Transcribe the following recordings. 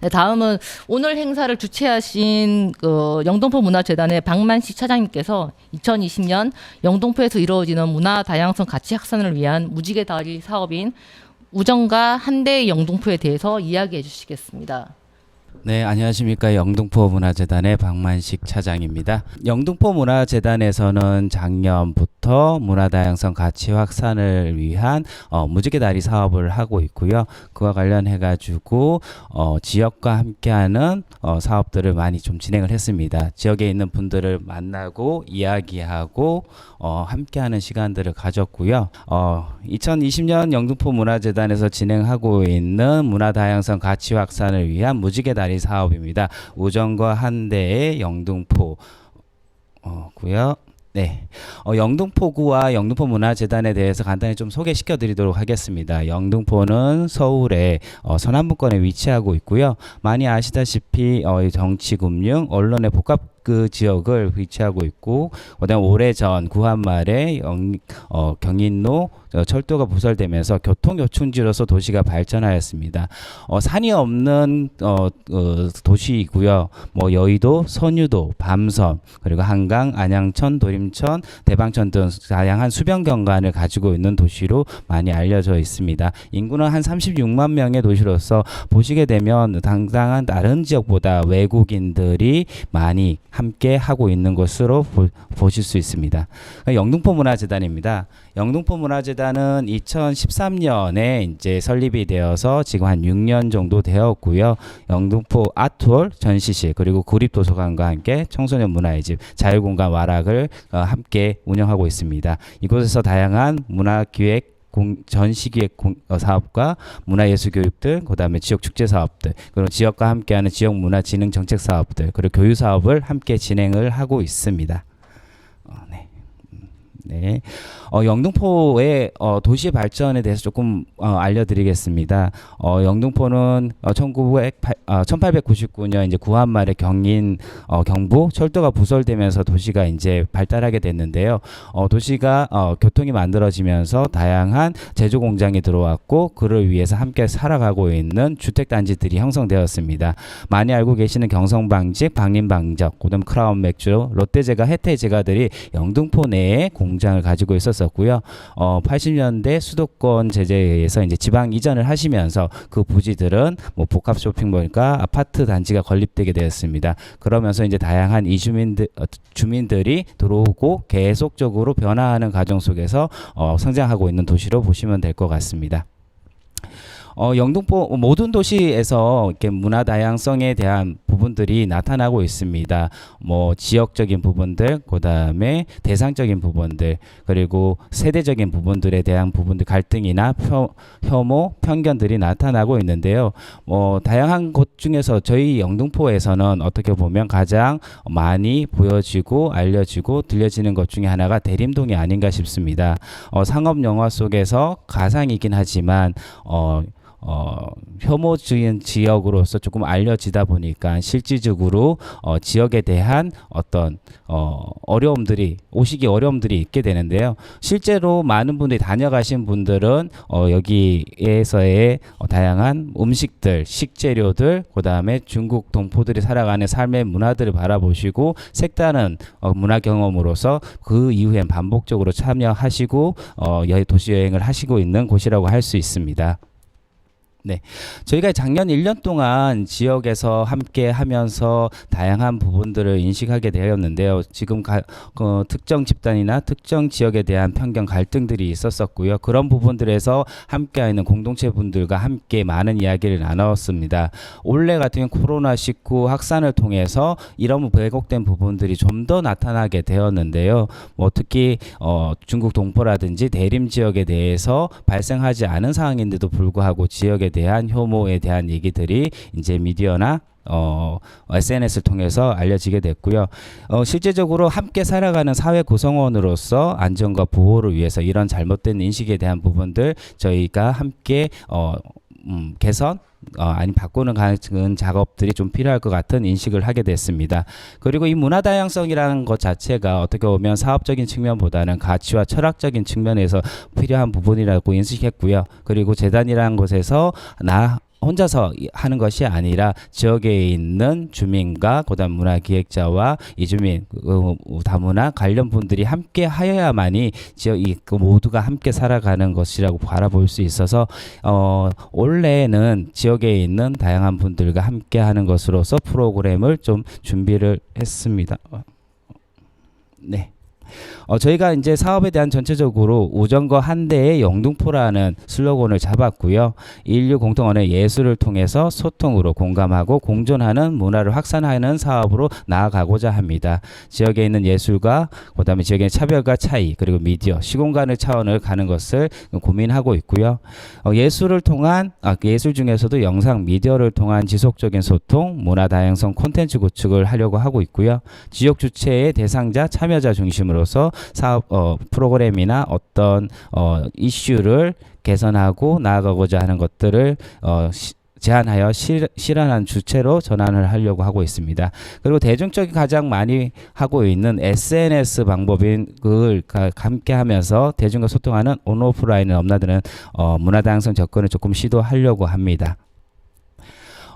네, 다음은 오늘 행사를 주최하신 그 영동포 문화재단의 박만식 차장님께서 2020년 영동포에서 이루어지는 문화 다양성 가치 확산을 위한 무지개 다리 사업인 우정과 한대 영동포에 대해서 이야기해 주시겠습니다. 네, 안녕하십니까. 영등포 문화재단의 박만식 차장입니다. 영등포 문화재단에서는 작년부터 문화 다양성 가치 확산을 위한 어, 무지개 다리 사업을 하고 있고요. 그와 관련해 가지고 어, 지역과 함께하는 어, 사업들을 많이 좀 진행을 했습니다. 지역에 있는 분들을 만나고 이야기하고 어, 함께하는 시간들을 가졌고요. 어, 2020년 영등포 문화재단에서 진행하고 있는 문화 다양성 가치 확산을 위한 무지개 다리 사업입니다. 우정과 한대의 영등포 어, 고요. 네. 어, 영등포구와 영등포 문화재단에 대해서 간단히 좀 소개시켜 드리도록 하겠습니다. 영등포는 서울의 어, 서남부권에 위치하고 있고요. 많이 아시다시피 어, 이 정치, 금융, 언론의 복합 그 지역을 위치하고 있고 그다음 오래전 구한말에 영, 어, 경인로 어, 철도가 부설되면서 교통 요충지로서 도시가 발전하였습니다. 어, 산이 없는 어, 어, 도시이고요. 뭐 여의도, 선유도, 밤섬 그리고 한강, 안양천, 도림천, 대방천 등 다양한 수변 경관을 가지고 있는 도시로 많이 알려져 있습니다. 인구는 한 36만 명의 도시로서 보시게 되면 당당한 다른 지역보다 외국인들이 많이 함께 하고 있는 것으로 보, 보실 수 있습니다. 영등포 문화재단입니다. 영등포 문화재단은 2013년에 이제 설립이 되어서 지금 한 6년 정도 되었고요. 영등포 아트홀 전시실 그리고 구립도서관과 함께 청소년 문화의 집 자유공간 와락을 어, 함께 운영하고 있습니다. 이곳에서 다양한 문화 기획 공, 전 시기획 공, 어, 사업과 문화예술교육들, 그 다음에 지역 축제 사업들, 그리고 지역과 함께하는 지역 문화 진흥 정책 사업들, 그리고 교육 사업을 함께 진행을 하고 있습니다. 어, 네. 어, 영등포의 어, 도시 발전에 대해서 조금 어, 알려드리겠습니다. 어, 영등포는 어, 1900, 어, 1899년 이제 구한 말에 경인 어, 경부 철도가 부설되면서 도시가 이제 발달하게 됐는데요. 어, 도시가 어, 교통이 만들어지면서 다양한 제조 공장이 들어왔고 그를 위해서 함께 살아가고 있는 주택 단지들이 형성되었습니다. 많이 알고 계시는 경성방직, 방림방적, 그다음 크라운 맥주, 롯데제과, 혜태제과들이 영등포 내에 공 장을 가지고 있었습니다. 있었고요. 어, 80년대 수도권 제재에 의해서 이제 지방 이전을 하시면서 그 부지들은 뭐 복합 쇼핑몰과 아파트 단지가 건립되게 되었습니다. 그러면서 이제 다양한 이주민들 어, 주민들이 들어오고 계속적으로 변화하는 과정 속에서 어, 성장하고 있는 도시로 보시면 될 것 같습니다. 어, 영등포 모든 도시에서 이렇게 문화 다양성에 대한 부분들이 나타나고 있습니다. 뭐 지역적인 부분들, 그다음에 대상적인 부분들, 그리고 세대적인 부분들에 대한 부분들 갈등이나 표, 혐오, 편견들이 나타나고 있는데요. 뭐 다양한 곳 중에서 저희 영등포에서는 어떻게 보면 가장 많이 보여지고 알려지고 들려지는 것 중에 하나가 대림동이 아닌가 싶습니다. 어, 상업 영화 속에서 가상이긴 하지만 어 어, 혐오주의 지역으로서 조금 알려지다 보니까 실질적으로 어, 지역에 대한 어떤 어, 어려움들이 오시기 어려움들이 있게 되는데요. 실제로 많은 분들이 다녀가신 분들은 어, 여기에서의 어, 다양한 음식들, 식재료들, 그 다음에 중국 동포들이 살아가는 삶의 문화들을 바라보시고 색다른 어, 문화 경험으로서 그 이후엔 반복적으로 참여하시고 어, 여- 도시 여행을 하시고 있는 곳이라고 할 수 있습니다. 네. 저희가 작년 1년 동안 지역에서 함께 하면서 다양한 부분들을 인식하게 되었는데요. 지금 가, 어, 특정 집단이나 특정 지역에 대한 편견 갈등들이 있었었고요. 그런 부분들에서 함께 하는 공동체 분들과 함께 많은 이야기를 나눴습니다. 올해 같은 경우 코로나19 확산을 통해서 이런 왜곡된 부분들이 좀 더 나타나게 되었는데요. 뭐 특히 어, 중국 동포라든지 대림 지역에 대해서 발생하지 않은 상황인데도 불구하고 지역에 대한 혐오에 대한 얘기들이 이제 미디어나 어, SNS를 통해서 알려지게 됐고요. 어, 실제적으로 함께 살아가는 사회 구성원으로서 안전과 보호를 위해서 이런 잘못된 인식에 대한 부분들 저희가 함께 어, 음, 개선 어, 아니 바꾸는 가는 작업들이 좀 필요할 것 같은 인식을 하게 됐습니다. 그리고 이 문화 다양성이라는 것 자체가 어떻게 보면 사업적인 측면보다는 가치와 철학적인 측면에서 필요한 부분이라고 인식했고요. 그리고 재단이라는 곳에서 나 혼자서 이- 하는 것이 아니라 지역에 있는 주민과 그다음 문화 기획자와 이주민 그, 다문화 관련 분들이 함께 하여야만이 지역 이그 모두가 함께 살아가는 것이라고 바라볼 수 있어서 어 원래는 지역에 있는 다양한 분들과 함께 하는 것으로서 프로그램을 좀 준비를 했습니다. 어, 네. 어, 저희가 이제 사업에 대한 전체적으로 우정과 한대의 영등포라는 슬로건을 잡았고요. 인류 공통언의 예술을 통해서 소통으로 공감하고 공존하는 문화를 확산하는 사업으로 나아가고자 합니다. 지역에 있는 예술과 그다음에 지역의 차별과 차이 그리고 미디어 시공간의 차원을 가는 것을 고민하고 있고요. 어, 예술을 통한 아, 그 예술 중에서도 영상 미디어를 통한 지속적인 소통, 문화 다양성 콘텐츠 구축을 하려고 하고 있고요. 지역 주체의 대상자 참여자 중심으로 서 사업 어, 프로그램이나 어떤 어, 이슈를 개선하고 나아가고자 하는 것들을 어, 시, 제안하여 실, 실현한 주체로 전환을 하려고 하고 있습니다. 그리고 대중적인 가장 많이 하고 있는 SNS 방법인 그걸 가- 함께 하면서 대중과 소통하는 온오프라인을 넘나드는 어, 문화 다양성 접근을 조금 시도하려고 합니다.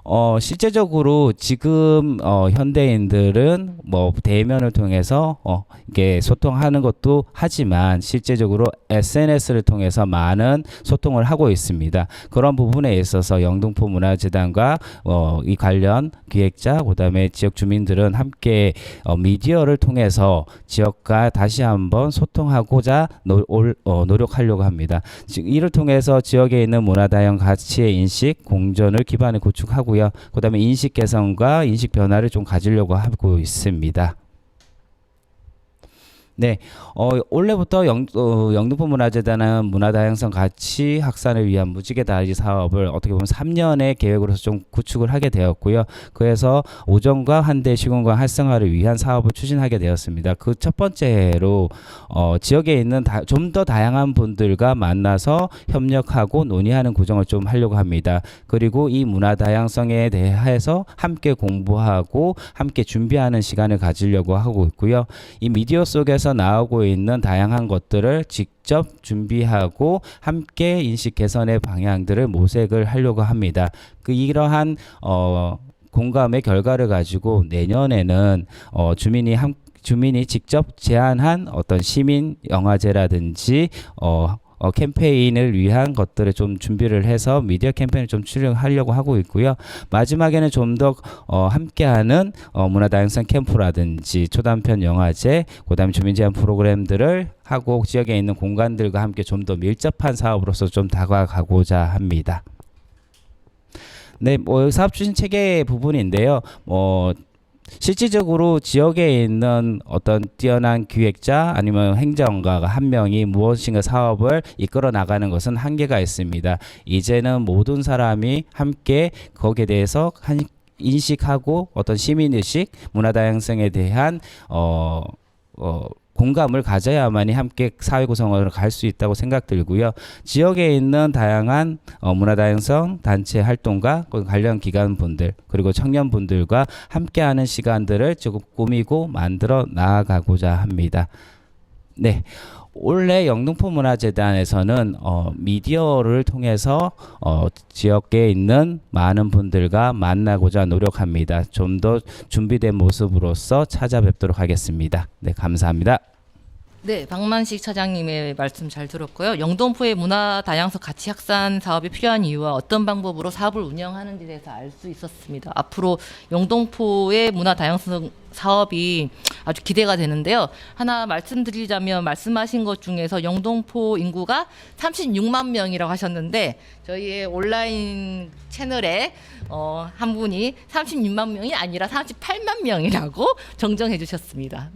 어, 실제적으로 지금 어, 현대인들은 뭐 대면을 통해서 어, 이게 소통하는 것도 하지만 실제적으로 SNS를 통해서 많은 소통을 하고 있습니다. 그런 부분에 있어서 영등포 문화재단과 어, 이 관련 기획자 그다음에 지역 주민들은 함께 어, 미디어를 통해서 지역과 다시 한번 소통하고자 노, 올, 어, 노력하려고 합니다. 지- 이를 통해서 지역에 있는 문화 다양 가치의 인식, 공존을 기반에 구축하고 요. 그 다음에 인식 개선과 인식 변화를 좀 가지려고 하고 있습니다. 네, 어, 올해부터 영, 어, 영등포 문화재단은 문화 다양성 가치 확산을 위한 무지개 다리 사업을 어떻게 보면 3년의 계획으로서 좀 구축을 하게 되었고요. 그래서 오정과 한대 시공간 활성화를 위한 사업을 추진하게 되었습니다. 그 첫 번째로 어, 지역에 있는 좀 더 다양한 분들과 만나서 협력하고 논의하는 구정을 좀 하려고 합니다. 그리고 이 문화 다양성에 대해서 함께 공부하고 함께 준비하는 시간을 가지려고 하고 있고요. 이 미디어 속에서 나오고 있는 다양한 것들을 직접 준비하고 함께 인식 개선의 방향들을 모색을 하려고 합니다. 그 이러한 어 공감의 결과를 가지고 내년에는 어 주민이 함 주민이 직접 제안한 어떤 시민 영화제라든지 어 어, 캠페인을 위한 것들을 좀 준비를 해서 미디어 캠페인을 좀 출연하려고 하고 있고요. 마지막에는 좀 더 어, 함께하는 어, 문화 다양성 캠프라든지 초단편 영화제, 그다음에 주민 제한 프로그램들을 하고 지역에 있는 공간들과 함께 좀 더 밀접한 사업으로서 좀 다가가고자 합니다. 네, 뭐 사업 추진 체계 부분인데요. 뭐 실질적으로 지역에 있는 어떤 뛰어난 기획자 아니면 행정가가 한 명이 무엇인가 사업을 이끌어 나가는 것은 한계가 있습니다. 이제는 모든 사람이 함께 거기에 대해서 한 인식하고 어떤 시민의식, 문화 다양성에 대한 어, 어, 공감을 가져야만이 함께 사회 구성으로 갈 수 있다고 생각 들고요. 지역에 있는 다양한 어, 문화 다양성 단체 활동가 그 관련 기관 분들 그리고 청년 분들과 함께하는 시간들을 조금 꾸미고 만들어 나아가고자 합니다. 네. 올해 영등포 문화재단에서는 어, 미디어를 통해서 어, 지역에 있는 많은 분들과 만나고자 노력합니다. 좀 더 준비된 모습으로서 찾아뵙도록 하겠습니다. 네, 감사합니다. 네, 박만식 차장님의 말씀 잘 들었고요. 영동포의 문화 다양성 가치 확산 사업이 필요한 이유와 어떤 방법으로 사업을 운영하는지에 대해서 알 수 있었습니다. 앞으로 영동포의 문화 다양성 사업이 아주 기대가 되는데요. 하나 말씀드리자면 말씀하신 것 중에서 영동포 인구가 36만 명이라고 하셨는데 저희의 온라인 채널에 어, 한 분이 36만 명이 아니라 38만 명이라고 정정해 주셨습니다.